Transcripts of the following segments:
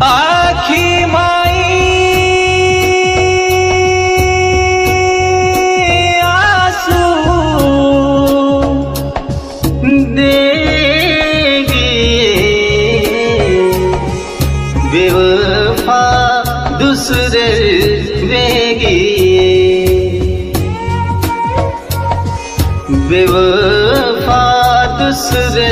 આખી માઈ આસુ દેવી બેવફા દુસરે વેગી બેવફા દુસરે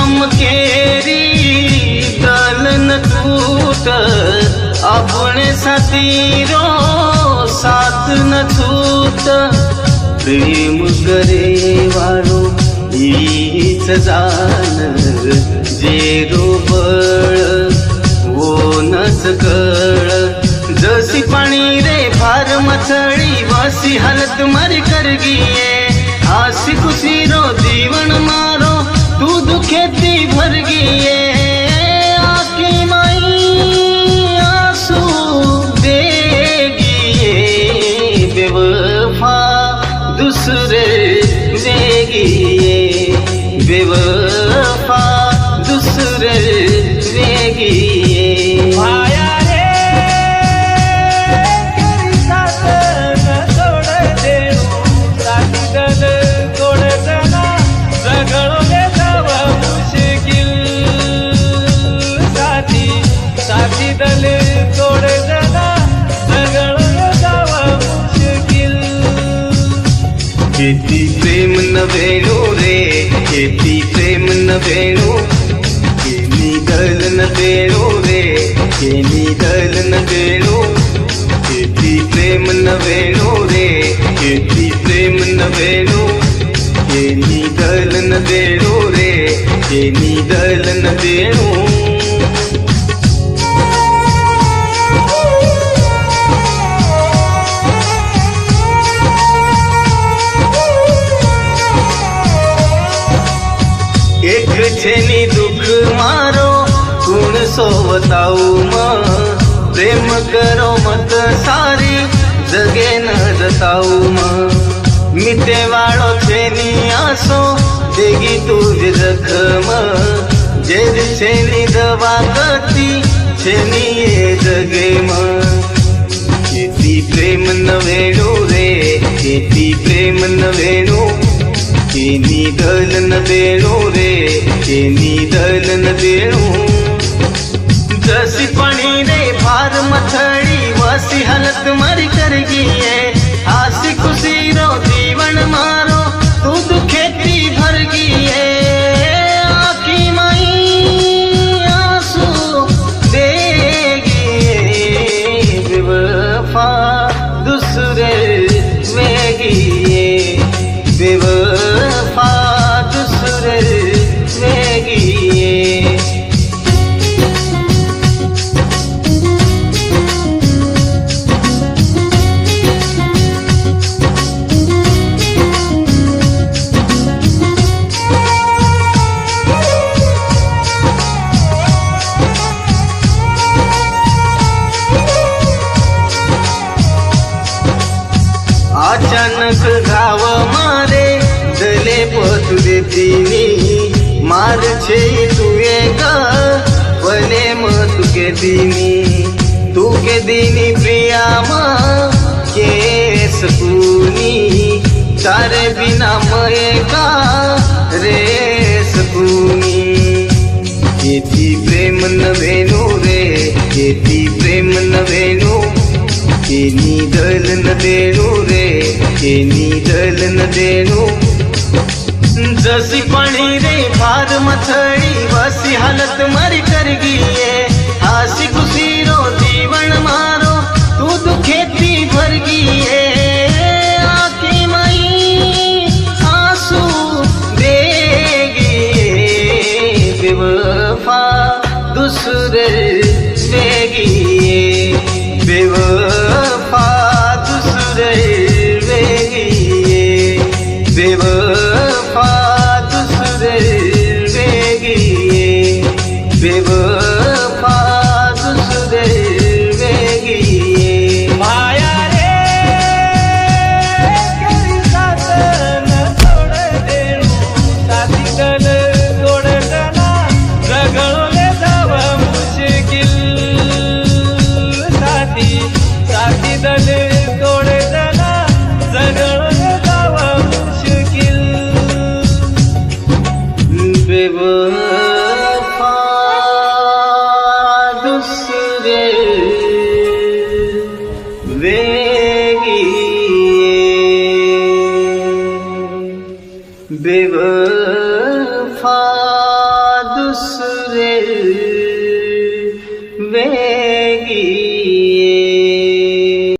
चमकेरी गलन तूट अपने सतीरो साथ न छूत प्रेम करे वारो हीच जान। जेरो बळ वो नच कळ जशी पाणी रे फार मचळी वासी हलत मरी कर गिये। आशी खुशी रो जीवन मारो। તું દુખેથી ભર ગઈ આખી માઈ આંસુ દેગી બેવફા દુસરે વેગી બેવફા દુસરે વેગી ખેતી પ્રેમ ન વેણો રે ખેતી પ્રેમ ન વેણો. કેની દલ ન વેણું રે, કેની દલ ન વેણું. ખેતી પ્રેમ ન વેણો રે ખેતી પ્રેમ ન વેણો. કેની દલ ન વેણું રે, કેની દલ ન વેણું. છે દુઃખ મારો ગુણ સો બતાવું પ્રેમ કરો મત સારી, જગે ન જતાવું મીતે વાળો છે ની આસો, દેગી તું જ જખમ જે છે ની દવા કરતી, છે ની એ જગેમાં ખેતી પ્રેમ ન વેણું રે ખેતી પ્રેમ ન વેણું. કેની દલ ન દેણું રે કેની દલ દેવું. દેણું જસી પાણી રે ભાર મથડી વસી હાલત મારી કરી ગઈ अचानक घाव मारे दले पत देतीनी मार छे तुए ग बने म तुके दीनी तुके दीनी प्रिया म के सकुनी तारे बिना मये का रे सकुनी केती प्रेम न वेणू रे केती प्रेम न એની દલન દેણું રે એની દલન દેણું. જસી પાણી રે ભાર મથળી, વસી હાલત મારી કરી ગઈએ. હાસી ખુશી રો જીવન મારો, તું દુખેતી ભર ગઈએ. દૂસરે बेवफा दुसरे वे